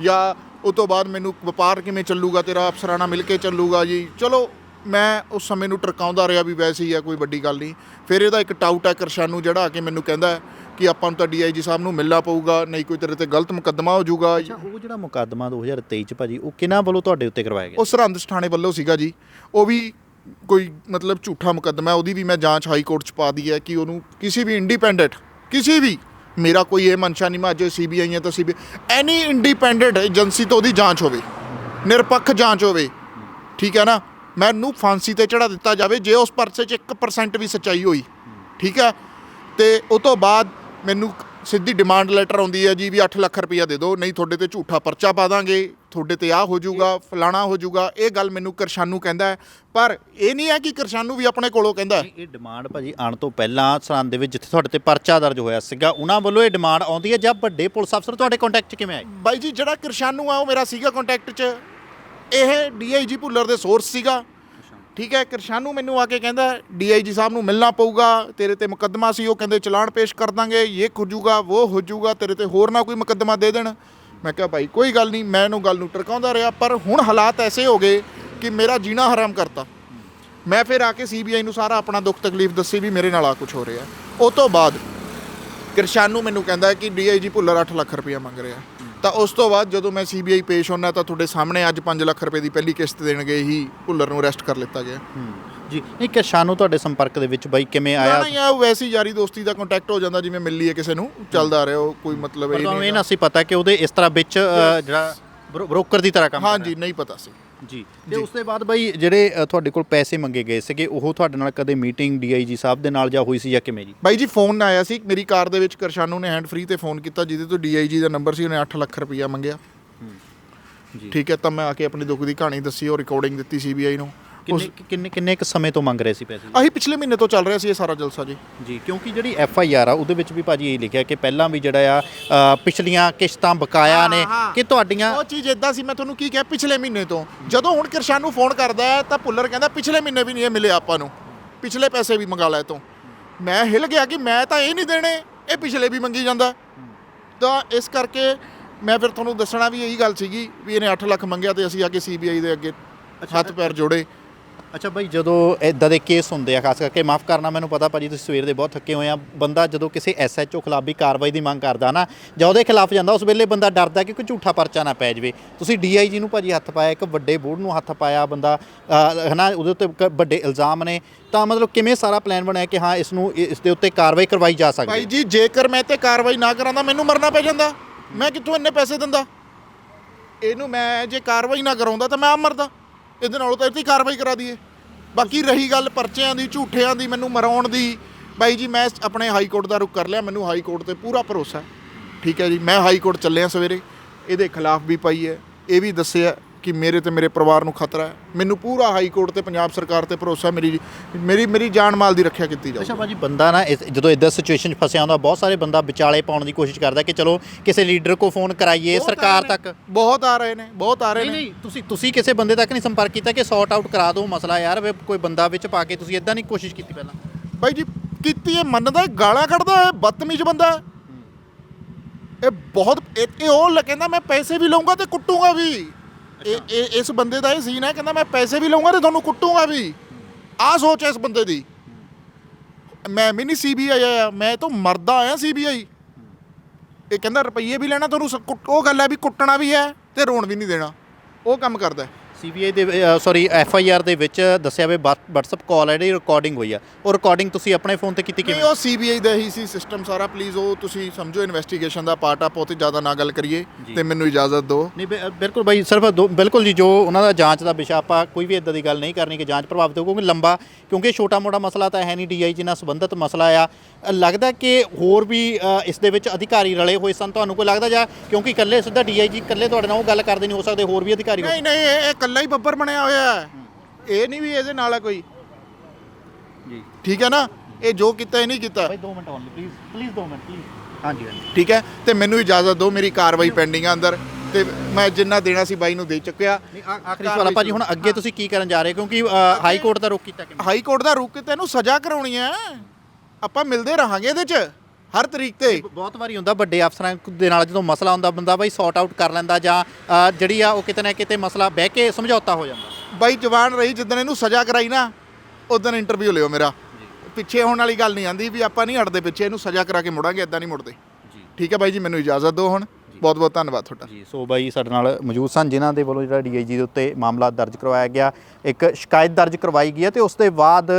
ਜਾਂ ਉਸ ਤੋਂ ਬਾਅਦ ਮੈਨੂੰ ਵਪਾਰ ਕਿਵੇਂ ਚੱਲੂਗਾ ਤੇਰਾ ਅਫਸਰਾਂ ਨਾਲ ਮਿਲ ਕੇ ਚੱਲੂਗਾ ਜੀ। ਚਲੋ ਮੈਂ ਉਸ ਸਮੇਂ ਨੂੰ ਟਰਕਾਉਂਦਾ ਰਿਹਾ ਵੀ ਵੈਸੇ ਹੀ ਆ ਕੋਈ ਵੱਡੀ ਗੱਲ ਨਹੀਂ। ਫਿਰ ਇਹਦਾ ਇੱਕ ਟਾਊਟ ਹੈ ਕਰਸ਼ਾਨੂ ਜਿਹੜਾ ਆ ਕੇ ਮੈਨੂੰ ਕਹਿੰਦਾ ਕਿ ਆਪਾਂ ਨੂੰ ਤਾਂ ਡੀਆਈਜੀ ਸਾਹਿਬ ਨੂੰ ਮਿਲਣਾ ਪਊਗਾ ਨਹੀਂ ਕੋਈ ਤੇਰੇ ਤੇ ਗਲਤ ਮੁਕੱਦਮਾ ਹੋ ਜਾਊਗਾ। ਅੱਛਾ ਉਹ ਜਿਹੜਾ ਮੁਕੱਦਮਾ 2023 ਚ ਭਾਜੀ ਉਹ ਕਿਹਨਾਂ ਵੱਲੋਂ ਤੁਹਾਡੇ ਉੱਤੇ ਕਰਵਾਇਆ ਗਿਆ? ਉਹ ਸਰਹੰਦ ਥਾਣੇ ਵੱਲੋਂ ਸੀਗਾ ਜੀ। ਉਹ ਵੀ ਕੋਈ ਮਤਲਬ ਝੂਠਾ ਮੁਕੱਦਮਾ ਉਹਦੀ ਵੀ ਮੈਂ ਜਾਂਚ ਹਾਈ ਕੋਰਟ ਚ ਪਾ ਦੀ ਹੈ ਕਿ ਉਹਨੂੰ ਕਿਸੇ ਵੀ ਇੰਡੀਪੈਂਡੈਂਟ ਕਿਸੇ ਵੀ ਮੇਰਾ ਕੋਈ ਇਹ ਮਨਸ਼ਾ ਨਹੀਂ ਮੈਂ ਅੱਜ ਸੀਬੀਆਈ ਹੈ ਤਾਂ ਸੀਬੀ ਐਨੀ ਇੰਡੀਪੈਂਡੈਂਟ ਏਜੰਸੀ ਤੋਂ ਉਹਦੀ ਜਾਂਚ ਹੋਵੇ ਨਿਰਪੱਖ ਜਾਂਚ ਹੋਵੇ ਠੀਕ ਹੈ ਨਾ? ਮੈਨੂੰ ਫਾਂਸੀ ਤੇ ਚੜਾ ਦਿੱਤਾ ਜਾਵੇ ਜੇ ਉਸ ਪਰਚੇ 'ਚ 1% ਵੀ ਸੱਚਾਈ ਹੋਈ। ਠੀਕ ਹੈ? ਤੇ ਉਸ ਤੋਂ ਬਾਅਦ ਮੈਨੂੰ ਸਿੱਧੀ ਡਿਮਾਂਡ ਲੈਟਰ ਆਉਂਦੀ ਹੈ ਜੀ ਵੀ 8 ਲੱਖ ਰੁਪਇਆ ਦੇ ਦਿਓ ਨਹੀਂ ਤੁਹਾਡੇ ਤੇ ਝੂਠਾ ਪਰਚਾ ਪਾ ਦਾਂਗੇ ਤੁਹਾਡੇ ਤੇ ਆ ਹੋ ਜਾਊਗਾ ਫਲਾਣਾ ਹੋ ਜਾਊਗਾ। ਇਹ ਗੱਲ ਮੈਨੂੰ ਕਰਸ਼ਾਨੂ ਕਹਿੰਦਾ ਪਰ ਇਹ ਨਹੀਂ ਹੈ ਕਿ ਕਰਸ਼ਾਨੂ ਵੀ ਆਪਣੇ ਕੋਲੋਂ ਕਹਿੰਦਾ। ਇਹ ਡਿਮਾਂਡ ਭਾਜੀ ਆਉਣ ਤੋਂ ਪਹਿਲਾਂ ਸਰਹੰਦ ਦੇ ਵਿੱਚ ਜਿੱਥੇ ਤੁਹਾਡੇ ਤੇ ਪਰਚਾ ਦਰਜ ਹੋਇਆ ਸੀਗਾ ਉਹਨਾਂ ਵੱਲੋਂ ਇਹ ਡਿਮਾਂਡ ਆਉਂਦੀ ਹੈ ਜਾਂ ਵੱਡੇ ਪੁਲਿਸ ਅਫਸਰ ਤੁਹਾਡੇ ਕੰਟੈਕਟ 'ਚ ਕਿਵੇਂ ਆਏ? ਬਾਈ ਜੀ ਜਿਹੜਾ ਕਰਸ਼ਾਨੂ ਆ ਉਹ ਮੇਰਾ ਸੀਗਾ ਕੰਟੈਕਟ 'ਚ। ਇਹ ਡੀਆਈਜੀ ਭੁੱਲਰ ਦੇ ਸੋਰਸ ਸੀਗਾ। ਠੀਕ ਹੈ, ਕਿਰਸ਼ਾਨੂ ਮੈਨੂੰ ਆ ਕੇ ਕਹਿੰਦਾ, ਡੀਆਈਜੀ ਸਾਹਿਬ ਨੂੰ ਮਿਲਣਾ ਪਊਗਾ, ਤੇਰੇ ਤੇ ਮੁਕੱਦਮਾ ਸੀ, ਉਹ ਕਹਿੰਦੇ ਚਲਾਨ ਪੇਸ਼ ਕਰ ਦਾਂਗੇ, ਇਹ ਹੋ ਜਾਊਗਾ ਉਹ ਹੋ ਜਾਊਗਾ ਤੇਰੇ ਤੇ ਹੋਰ ਨਾ ਕੋਈ ਮੁਕੱਦਮਾ ਦੇ ਦੇਣ। ਮੈਂ ਕਿਹਾ, ਭਾਈ, ਕੋਈ ਗੱਲ ਨਹੀਂ, ਮੈਂ ਇਹਨੂੰ ਗੱਲ ਨੂੰ ਟਰਕਾਉਂਦਾ ਰਿਹਾ, ਪਰ ਹੁਣ ਹਾਲਾਤ ਐਸੇ ਹੋ ਗਏ ਕਿ ਮੇਰਾ ਜੀਣਾ ਹਰਾਮ ਕਰਤਾ। ਮੈਂ ਫਿਰ ਆ ਕੇ ਸੀਬੀਆਈ ਨੂੰ ਸਾਰਾ ਆਪਣਾ ਦੁੱਖ ਤਕਲੀਫ ਦੱਸੀ ਵੀ ਮੇਰੇ ਨਾਲ ਆ ਕੁਝ ਹੋ ਰਿਹਾ। ਉਹ ਤੋਂ ਬਾਅਦ ਕਿਰਸ਼ਾਨੂ ਮੈਨੂੰ ਕਹਿੰਦਾ ਕਿ ਡੀਆਈਜੀ ਭੁੱਲਰ 8 ਲੱਖ ਰੁਪਇਆ ਮੰਗ ਰਿਹਾ। ਤਾਂ ਉਸ ਤੋਂ ਬਾਅਦ ਜਦੋਂ ਮੈਂ ਸੀਬੀਆਈ ਪੇਸ਼ ਹੋਣਾ ਤਾਂ ਤੁਹਾਡੇ ਸਾਹਮਣੇ ਅੱਜ 5 ਲੱਖ ਰੁਪਏ ਦੀ ਪਹਿਲੀ ਕਿਸ਼ਤ ਦੇਣ ਗਏ ਹੀ ਭੁੱਲਰ ਨੂੰ ਅਰੈਸਟ ਕਰ ਲਿੱਤਾ ਗਿਆ। ਜੀ ਨਹੀਂ ਕਿਸ਼ਾਨੂ ਤੁਹਾਡੇ ਸੰਪਰਕ ਦੇ ਵਿੱਚ ਬਾਈ ਕਿਵੇਂ ਆਇਆ? ਨਹੀਂ ਆ ਉਹ ਵੈਸੀ ਯਾਰੀ ਦੋਸਤੀ ਦਾ ਕੰਟੈਕਟ ਹੋ ਜਾਂਦਾ ਜਿਵੇਂ ਮਿਲ ਲਈਏ ਕਿਸੇ ਨੂੰ ਚੱਲਦਾ ਰਿਹਾ ਉਹ ਕੋਈ ਮਤਲਬ ਇਹ ਤੁਹਾਨੂੰ ਇਹ ਨਹੀਂ ਨਾ ਸੀ ਪਤਾ ਕਿ ਉਹਦੇ ਇਸ ਤਰ੍ਹਾਂ ਵਿੱਚ ਜਿਹੜਾ ਬ੍ਰੋਕਰ ਦੀ ਤਰ੍ਹਾਂ ਕੰਮ ਕਰ ਹਾਂਜੀ ਨਹੀਂ ਪਤਾ ਸੀ। ਰਿਹਾ। ਜੀ ਤੇ ਉਸ ਤੋਂ ਬਾਅਦ ਬਾਈ ਜਿਹੜੇ ਅ, ਤੁਹਾਡੇ ਕੋਲ ਪੈਸੇ ਮੰਗੇ ਗਏ ਸੀਗੇ ਉਹ ਤੁਹਾਡੇ ਨਾਲ ਕਦੇ ਮੀਟਿੰਗ ਡੀਆਈਜੀ ਸਾਹਿਬ ਦੇ ਨਾਲ ਜਾਂ ਹੋਈ ਸੀ ਜਾਂ ਕਿਵੇਂ ਜੀ? ਬਾਈ ਜੀ ਫੋਨ ਆਇਆ ਸੀ। ਮੇਰੀ ਕਾਰ ਦੇ ਵਿੱਚ ਕਰਸ਼ਾਨੂ ਨੇ ਹੈਂਡ ਫ੍ਰੀ ਤੇ ਫੋਨ ਕੀਤਾ ਜਿਹਦੇ ਤੋਂ ਡੀਆਈਜੀ ਦਾ ਨੰਬਰ ਸੀ ਉਹਨੇ 8 ਲੱਖ ਰੁਪਇਆ ਮੰਗਿਆ। ਜੀ। ਠੀਕ ਹੈ ਤਾਂ ਮੈਂ ਆ ਕੇ ਆਪਣੀ ਦੁੱਖ ਦੀ ਕਹਾਣੀ ਦੱਸੀ ਉਹ ਰਿਕਾਰਡਿੰਗ ਦਿੱਤੀ ਸੀਬੀਆਈ ਨੂੰ। ਕਿੰਨੇ ਕਿੰਨੇ ਕਿੰਨੇ ਕੁ ਸਮੇਂ ਤੋਂ ਮੰਗ ਰਹੇ ਸੀ ਪੈਸੇ? ਆਹੀ ਪਿਛਲੇ ਮਹੀਨੇ ਤੋਂ ਚੱਲ ਰਿਹਾ ਸੀ ਇਹ ਸਾਰਾ ਜਲਸਾ ਜੀ। ਜੀ ਕਿਉਂਕਿ ਜਿਹੜੀ ਐਫ ਆਈ ਆਰ ਆ ਉਹਦੇ ਵਿੱਚ ਵੀ ਭਾਜੀ ਇਹ ਲਿਖਿਆ ਕਿ ਪਹਿਲਾਂ ਵੀ ਜਿਹੜਾ ਆ ਪਿਛਲੀਆਂ ਕਿਸ਼ਤਾਂ ਬਕਾਇਆ ਨੇ। ਕਿ ਤੁਹਾਡੀਆਂ ਉਹ ਚੀਜ਼ ਇਦਾਂ ਸੀ ਮੈਂ ਤੁਹਾਨੂੰ ਕੀ ਕਿਹਾ ਪਿਛਲੇ ਮਹੀਨੇ ਤੋਂ। ਜਦੋਂ ਹੁਣ ਕਿਰਸ਼ਾਨ ਨੂੰ ਫੋਨ ਕਰਦਾ ਹੈ ਤਾਂ ਭੁੱਲਰ ਕਹਿੰਦਾ ਪਿਛਲੇ ਮਹੀਨੇ ਵੀ ਨਹੀਂ ਇਹ ਮਿਲੇ ਆਪਾਂ ਨੂੰ। ਪਿਛਲੇ ਪੈਸੇ ਵੀ ਮੰਗਾ ਲੈ ਤੂੰ। ਮੈਂ ਹਿਲ ਗਿਆ ਕਿ ਮੈਂ ਤਾਂ ਇਹ ਨਹੀਂ ਦੇਣੇ ਇਹ ਪਿਛਲੇ ਵੀ ਮੰਗੀ ਜਾਂਦਾ। ਤਾਂ ਇਸ ਕਰਕੇ ਮੈਂ ਫਿਰ ਤੁਹਾਨੂੰ ਦੱਸਣਾ ਵੀ ਇਹੀ ਗੱਲ ਸੀਗੀ ਵੀ ਇਹਨੇ 8 ਲੱਖ ਮੰਗਿਆ ਤੇ ਅਸੀਂ ਆ ਕੇ ਸੀਬੀਆਈ ਦੇ ਅੱਗੇ ਹੱਥ ਪੈਰ ਜੋੜੇ। ਅੱਛਾ ਭਾਈ ਜਦੋਂ ਇਦਾਂ ਦੇ ਕੇਸ ਹੁੰਦੇ ਆ ਖਾਸ ਕਰਕੇ ਮਾਫ ਕਰਨਾ ਮੈਨੂੰ ਪਤਾ ਭਾਜੀ ਤੁਸੀਂ ਸਵੇਰ ਦੇ ਬਹੁਤ ਥੱਕੇ ਹੋਏ ਆ ਬੰਦਾ ਜਦੋਂ ਕਿਸੇ ਐਸਐਚਓ ਖਿਲਾਫ ਵੀ ਕਾਰਵਾਈ ਦੀ ਮੰਗ ਕਰਦਾ ਨਾ ਜਾਂ ਉਹਦੇ ਖਿਲਾਫ ਜਾਂਦਾ ਉਸ ਵੇਲੇ ਬੰਦਾ ਡਰਦਾ ਕਿ ਕੋਈ ਝੂਠਾ ਪਰਚਾ ਨਾ ਪੈ ਜਾਵੇ। ਤੁਸੀਂ ਡੀਆਈਜੀ ਨੂੰ ਭਾਜੀ ਹੱਥ ਪਾਇਆ ਇੱਕ ਵੱਡੇ ਬੋਰਡ ਨੂੰ ਹੱਥ ਪਾਇਆ ਬੰਦਾ ਅ, ਹਨਾ ਉਹਦੇ ਉੱਤੇ ਕ- ਵੱਡੇ ਇਲਜ਼ਾਮ ਨੇ ਤਾਂ ਮਤਲਬ ਕਿਵੇਂ ਸਾਰਾ ਪਲਾਨ ਬਣਿਆ ਕਿ ਹਾਂ ਇਸ ਨੂੰ ਇਸ ਦੇ ਉੱਤੇ ਕਾਰਵਾਈ ਕਰਵਾਈ ਜਾ ਸਕਦੀ ਭਾਈ ਹੈ ਜੀ ਜੇਕਰ ਮੈਂ ਤੇ ਕਾਰਵਾਈ ਨਾ ਕਰਾਂ ਮੈਨੂੰ ਮਰਨਾ ਪੈ ਜਾਂਦਾ। ਮੈਂ ਕਿੱਥੋਂ ਇੰਨੇ ਪੈਸੇ ਦਿੰਦਾ? ਇਹਨੂੰ ਮੈਂ ਜੇ ਕਾਰਵਾਈ ਨਾ ਕਰਾਉਂਦਾ ਤਾਂ ਮੈਂ ਆਪ ਮਰਦਾ। ਇਹਦੇ ਨਾਲੋਂ ਤਾਂ ਇੱਥੇ ਹੀ ਕਾਰਵਾਈ ਕਰਾ ਦਈਏ। ਬਾਕੀ ਰਹੀ ਗੱਲ ਪਰਚਿਆਂ ਦੀ, ਝੂਠਿਆਂ ਦੀ, ਮੈਨੂੰ ਮਰਾਉਣ ਦੀ। ਬਾਈ ਜੀ, ਮੈਂ ਆਪਣੇ ਹਾਈ ਕੋਰਟ ਦਾ ਰੁਖ ਕਰ ਲਿਆ। ਮੈਨੂੰ ਹਾਈ ਕੋਰਟ ਤੇ ਪੂਰਾ ਭਰੋਸਾ ਠੀਕ ਹੈ ਜੀ, ਮੈਂ ਹਾਈ ਕੋਰਟ ਚੱਲਿਆ ਸਵੇਰੇ। ਇਹਦੇ ਖਿਲਾਫ ਵੀ ਪਾਈ ਹੈ। ਇਹ ਵੀ ਦੱਸਿਆ ਕਿ ਮੇਰੇ ਤੇ ਮੇਰੇ ਪਰਿਵਾਰ ਨੂੰ ਖਤਰਾ ਹੈ। ਮੈਨੂੰ ਪੂਰਾ ਹਾਈ ਕੋਰਟ ਤੇ ਪੰਜਾਬ ਸਰਕਾਰ ਤੇ ਭਰੋਸਾ ਮੇਰੀ ਮੇਰੀ ਮੇਰੀ ਜਾਨ ਮਾਲ ਦੀ ਰੱਖਿਆ ਕੀਤੀ ਜਾਊ ਅੱਛਾ ਭਾਜੀ ਬੰਦਾ ਨਾ ਇਸ- ਜਦੋਂ ਇਦਾਂ ਸਿਚੁਏਸ਼ਨ 'ਚ ਫਸਿਆ ਹੁੰਦਾ ਬਹੁਤ ਸਾਰੇ ਬੰਦਾ ਵਿਚਾਲੇ ਪਾਉਣ ਦੀ ਕੋਸ਼ਿਸ਼ ਕਰਦਾ ਕਿ ਚਲੋ ਕਿਸੇ ਲੀਡਰ ਕੋ ਫੋਨ ਕਰਾਈਏ ਬਹੁਤ ਆ ਸਰਕਾਰ ਨੇ, ਤੱਕ। ਬਹੁਤ ਆ ਰਹੇ ਨੇ ਬਹੁਤ ਆ ਰਹੇ ਨਹੀਂ ਨੇ। ਨਹੀਂ ਤੁਸੀਂ ਤੁਸੀਂ ਕਿਸੇ ਬੰਦੇ ਤੱਕ ਨਹੀਂ ਸੰਪਰਕ ਕੀਤਾ ਕਿ ਸੌਟ ਆਊਟ ਕਰਾ ਦਿਓ ਮਸਲਾ ਯਾਰ ਵੀ ਕੋਈ ਬੰਦਾ ਵਿੱਚ ਪਾ ਕੇ ਤੁਸੀਂ ਇਦਾਂ ਨਹੀਂ ਕੋਸ਼ਿਸ਼ ਕੀਤੀ ਪਹਿਲਾਂ? ਬਾਈ ਜੀ ਕੀਤੀ ਇਹ ਮੰਨਦਾ ਇਹ ਗਾਲਾਂ ਕੱਢਦਾ ਹੈ ਬਦਤਮੀਜ਼ ਬੰਦਾ ਹੈ। ਇਹ ਬਹੁਤ ਇਹ ਇਹ ਉਹ ਲ- ਕਹਿੰਦਾ ਮੈਂ ਪੈਸੇ ਵੀ ਲਵਾਂਗਾ ਤੇ ਕੁੱਟੂਗਾ ਵੀ। ਇਹ ਇਹ ਇਸ ਬੰਦੇ ਦਾ ਇਹ ਸੀਨ ਹੈ, ਕਹਿੰਦਾ ਮੈਂ ਪੈਸੇ ਵੀ ਲਵਾਂਗਾ ਤੇ ਤੁਹਾਨੂੰ ਕੁੱਟੂਗਾ ਵੀ। ਆਹ ਸੋਚ ਹੈ ਇਸ ਬੰਦੇ ਦੀ। ਮੈਂ ਵੀ ਨਹੀਂ ਸੀਬੀਆਈ ਆਇਆ ਮੈਂ ਤਾਂ ਮਰਦਾ ਆਇਆ ਸੀਬੀਆਈ ਇਹ ਕਹਿੰਦਾ ਰੁਪਈਏ ਵੀ ਲੈਣਾ ਤੁਹਾਨੂੰ ਸ- ਕੁੱਟ- ਉਹ ਗੱਲ ਹੈ ਵੀ ਕੁੱਟਣਾ ਵੀ ਹੈ ਤੇ ਰੋਣ ਵੀ ਨਹੀਂ ਦੇਣਾ। ਉਹ ਕੰਮ ਕਰਦਾ ਹੈ। ਸੀਬੀਆਈ ਦੇ ਸੌਰੀ ਐਫ ਆਈ ਆਰ ਦੇ ਵਿੱਚ ਦੱਸਿਆ ਵੀ WhatsApp ਕਾਲ ਹੈ ਜਿਹੜੀ ਰਿਕਾਰਡਿੰਗ ਹੋਈ ਆ। ਉਹ ਰਿਕਾਰਡਿੰਗ ਤੁਸੀਂ ਆਪਣੇ ਫੋਨ ਤੇ ਕੀਤੀ ਨਹੀਂ ਕਿਵੇਂ ਉਹ ਸੀਬੀਆਈ ਦਾ ਹੀ ਸੀ ਸਿਸਟਮ ਸਾਰਾ ਪਲੀਜ਼ ਉਹ ਤੁਸੀਂ ਸਮਝੋ ਇਨਵੈਸਟੀਗੇਸ਼ਨ ਦਾ ਪਾਰਟ ਆ ਬਹੁਤੀ ਜ਼ਿਆਦਾ ਨਾ ਗੱਲ ਕਰੀਏ। ਤੇ ਮੈਨੂੰ ਇਜਾਜ਼ਤ ਦਿਓ। ਨਹੀਂ ਬਿਲਕੁਲ ਬਾਈ ਸਿਰਫ ਬਿਲਕੁਲ ਜੀ ਜੋ ਉਹਨਾਂ ਦਾ ਜਾਂਚ ਦਾ ਵਿਸ਼ਾ ਆਪਾਂ ਕੋਈ ਵੀ ਇਦਾਂ ਦੀ ਗੱਲ ਨਹੀਂ ਕਰਨੀ ਕਿ ਜਾਂਚ ਪ੍ਰਭਾਵਿਤ ਹੋ ਕਿਉਂਕਿ ਲੰਬਾ ਕਿਉਂਕਿ ਛੋਟਾ ਮੋਟਾ ਮਸਲਾ ਤਾਂ ਹੈ ਨਹੀਂ ਡੀਆਈਜੀ ਨਾਲ ਸੰਬੰਧਿਤ ਮਸਲਾ ਆ। ਲੱਗਦਾ ਕਿ ਹੋਰ ਵੀ ਇਸ ਦੇ ਵਿੱਚ ਅਧਿਕਾਰੀ ਰਲੇ ਹੋਏ ਸਨ ਤੁਹਾਨੂੰ ਕੋਈ ਲੱਗਦਾ ਜਾਂ ਕਿਉਂਕਿ ਇਕੱਲੇ ਸਿੱਧਾ ਡੀਆਈਜੀ ਇਕੱਲੇ ਤੁਹਾਡੇ ਨਾਲ ਉਹ ਗੱਲ ਕਰਦੇ ਨਹੀਂ ਹੋ ਸਕਦੇ ਹੋਰ ਵੀ ਅਧਿਕਾਰੀ ਨਹੀਂ ਨਹੀਂ ਇਹ ਇਕੱਲਾ ਹੀ ਬੱਬਰ ਬਣਿਆ ਹੋਇਆ ਹੈ। ਇਹ ਨਹੀਂ ਵੀ ਇਹਦੇ ਨਾਲ ਹੈ ਕੋਈ। ਜੀ। ਠੀਕ ਹੈ ਨਾ? ਇਹ ਜੋ ਕੀਤਾ ਇਹ ਨਹੀਂ ਕੀਤਾ। ਬਾਈ 2 minute only please please 2 minute please ਹਾਂਜੀ ਹਾਂਜੀ। ਠੀਕ ਹੈ? ਤੇ ਮੈਨੂੰ ਇਜਾਜ਼ਤ ਦਿਓ ਮੇਰੀ ਕਾਰਵਾਈ ਪੈਂਡਿੰਗ ਆ ਅੰਦਰ। ਤੇ ਮੈਂ ਜਿੰਨਾ ਦੇਣਾ ਸੀ ਬਾਈ ਨੂੰ ਦੇ ਚੁੱਕਿਆ। ਆਖਰੀ ਸਵਾਲ ਭਾਜੀ ਹੁਣ ਅੱਗੇ ਤੁਸੀਂ ਕੀ ਕਰਨ ਜਾ ਰਹੇ ਹੋ? ਕਿਉਂਕਿ ਹਾਈ ਕੋਰਟ ਦਾ ਰੁਕ ਕੀਤਾ ਹਾਈ ਕੋਰਟ ਦਾ ਰੁਕ ਕੇ ਤੈਨੂੰ ਸਜ਼ਾ ਕਰਾਉਣੀ ਹੈ। ਆਪਾਂ ਮਿਲਦੇ ਰਹਾਂਗੇ ਇਹਦੇ 'ਚ। ਹਰ ਤਰੀਕ ਤੇ। ਬਹੁਤ ਵਾਰੀ ਹੁੰਦਾ ਵੱਡੇ ਅਫਸਰਾਂ ਦੇ ਨਾਲ ਜਦੋਂ ਮਸਲਾ ਹੁੰਦਾ ਬੰਦਾ ਬਾਈ ਸੌਟ ਆਊਟ ਕਰ ਲੈਂਦਾ ਜਾਂ ਅ, ਜਿਹੜੀ ਆ ਉਹ ਕਿਤੇ ਨਾ ਕਿਤੇ ਮਸਲਾ ਬਹਿ ਕੇ ਸਮਝੌਤਾ ਹੋ ਜਾਂਦਾ। ਬਾਈ ਜਵਾਨ ਰਹੀ ਜਿੱਦਣ ਇਹਨੂੰ ਸਜ਼ਾ ਕਰਾਈ ਨਾ ਉਦੋਂ ਇੰਟਰਵਿਊ ਲਿਓ ਮੇਰਾ। ਪਿੱਛੇ ਹੋਣ ਵਾਲੀ ਗੱਲ ਨਹੀਂ ਆਂਦੀ ਵੀ ਆਪਾਂ ਨਹੀਂ ਹਟਦੇ ਪਿੱਛੇ ਇਹਨੂੰ ਸਜ਼ਾ ਕਰਾ ਕੇ ਮੁੜਾਂਗੇ ਇਦਾਂ ਨਹੀਂ ਮੁੜਦੇ। ਜੀ। ਠੀਕ ਹੈ ਬਾਈ ਜੀ ਮੈਨੂੰ ਇਜਾਜ਼ਤ ਦਿਓ ਹੁਣ। ਬਹੁਤ ਬਹੁਤ ਧੰਨਵਾਦ ਤੁਹਾਡਾ। ਜੀ, ਸੋ ਬਾਈ ਸਾਡੇ ਨਾਲ ਮੌਜੂਦ ਸਨ, ਜਿਨ੍ਹਾਂ ਦੇ ਵੱਲੋਂ ਜਿਹੜਾ ਡੀਆਈਜੀ ਦੇ ਉੱਤੇ ਮਾਮਲਾ ਦਰਜ ਕਰਵਾਇਆ ਗਿਆ। ਇੱਕ ਸ਼ਿਕਾਇਤ ਦਰਜ ਕਰਵਾਈ ਗਈ ਹੈ ਤੇ ਉਸ ਦੇ ਬਾਅਦ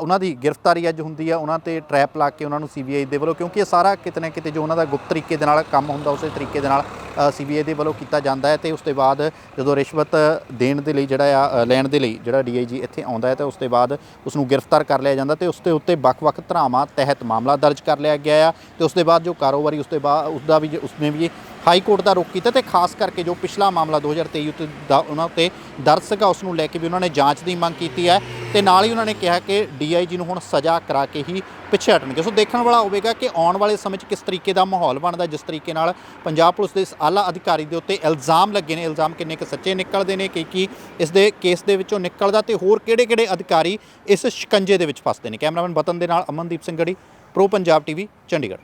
ਉਹਨਾਂ ਦੀ ਗ੍ਰਿਫਤਾਰੀ ਅੱਜ ਹੁੰਦੀ ਹੈ। ਉਹਨਾਂ ਤੇ ਟਰੈਪ ਲਾ ਕੇ ਉਹਨਾਂ ਨੂੰ ਸੀਬੀਆਈ ਦੇ ਵੱਲੋਂ, ਕਿਉਂਕਿ ਇਹ ਸਾਰਾ ਕਿਤੇ ਨਾ ਕਿਤੇ ਜੋ ਉਹਨਾਂ ਦਾ ਗੁਪਤ ਤਰੀਕੇ ਦੇ ਨਾਲ ਕੰਮ ਹੁੰਦਾ, ਉਸੇ ਤਰੀਕੇ ਦੇ ਨਾਲ ਸੀਬੀਆਈ ਦੇ ਵੱਲੋਂ ਕੀਤਾ ਜਾਂਦਾ ਹੈ ਤੇ ਉਸ ਤੋਂ ਬਾਅਦ ਜਦੋਂ ਰਿਸ਼ਵਤ ਦੇਣ ਦੇ ਲਈ ਜਿਹੜਾ ਆ ਲੈਣ ਦੇ ਲਈ ਜਿਹੜਾ ਡੀਆਈਜੀ ਇੱਥੇ ਆਉਂਦਾ ਹੈ ਤੇ ਉਸ ਤੋਂ ਬਾਅਦ ਉਸ ਨੂੰ ਗ੍ਰਿਫਤਾਰ ਕਰ ਲਿਆ ਜਾਂਦਾ ਤੇ ਉਸ ਦੇ ਉੱਤੇ ਵੱਖ-ਵੱਖ ਧਰਾਵਾਂ ਤਹਿਤ ਮਾਮਲਾ ਦਰਜ ਕਰ ਲਿਆ ਗਿਆ ਆ ਤੇ ਉਸ ਦੇ ਬਾਅਦ ਜੋ ਕਾਰੋਬਾਰੀ ਉਸ ਦੇ ਬਾਅਦ ਉਸ ਦਾ ਵੀ ਉਸਨੇ ਵੀ ਹਾਈ ਕੋਰਟ ਦਾ ਰੁਖ ਕੀਤਾ ਤੇ ਖਾਸ ਕਰਕੇ ਜੋ ਪਿਛਲਾ ਮਾਮਲਾ 2023 ਉੱਤੇ ਦਾ ਉਹਨਾਂ ਉੱਤੇ ਦਰਜ ਸੀਗਾ, ਉਸ ਨੂੰ ਲੈ ਕੇ ਵੀ ਉਹਨਾਂ ਨੇ ਜਾਂਚ ਦੀ ਮੰਗ ਕੀਤੀ ਹੈ ਤੇ ਨਾਲ ਹੀ ਉਹਨਾਂ ਨੇ ਕਿਹਾ ਕਿ ਡੀਆਈਜੀ ਨੂੰ ਹੁਣ ਸਜ਼ਾ ਕਰਾ ਕੇ ਹੀ ਪਿੱਛੇ ਹਟਣਗੇ। ਸੋ ਦੇਖਣ ਵਾਲਾ ਹੋਵੇਗਾ ਕਿ ਆਉਣ ਵਾਲੇ ਸਮੇਂ 'ਚ ਕਿਸ ਤਰੀਕੇ ਦਾ ਮਾਹੌਲ ਬਣਦਾ, ਜਿਸ ਤਰੀਕੇ ਨਾਲ ਪੰਜਾਬ ਪੁਲਿਸ ਦੇ ਇਸ ਆਲਾ ਅਧਿਕਾਰੀ ਦੇ ਉੱਤੇ ਇਲਜ਼ਾਮ ਲੱਗੇ ਨੇ। ਇਲਜ਼ਾਮ ਕਿੰਨੇ ਕੁ ਸੱਚੇ ਨਿਕਲਦੇ ਨੇ, ਕਿ ਕੀ ਇਸ ਦੇ ਕੇਸ ਦੇ ਵਿੱਚੋਂ ਨਿਕਲਦਾ ਤੇ ਹੋਰ ਕਿਹੜੇ-ਕਿਹੜੇ ਅਧਿਕਾਰੀ ਇਸ ਸ਼ਿਕੰਜੇ ਦੇ ਵਿੱਚ ਫਸਦੇ ਨੇ। ਕੈਮਰਾਮੈਨ ਬਤਨ ਦੇ ਨਾਲ ਅਮਨਦੀਪ ਸਿੰਘ ਗੜੀ, ਪ੍ਰੋ ਪੰਜਾਬ ਟੀਵੀ, ਚੰਡੀਗੜ੍ਹ।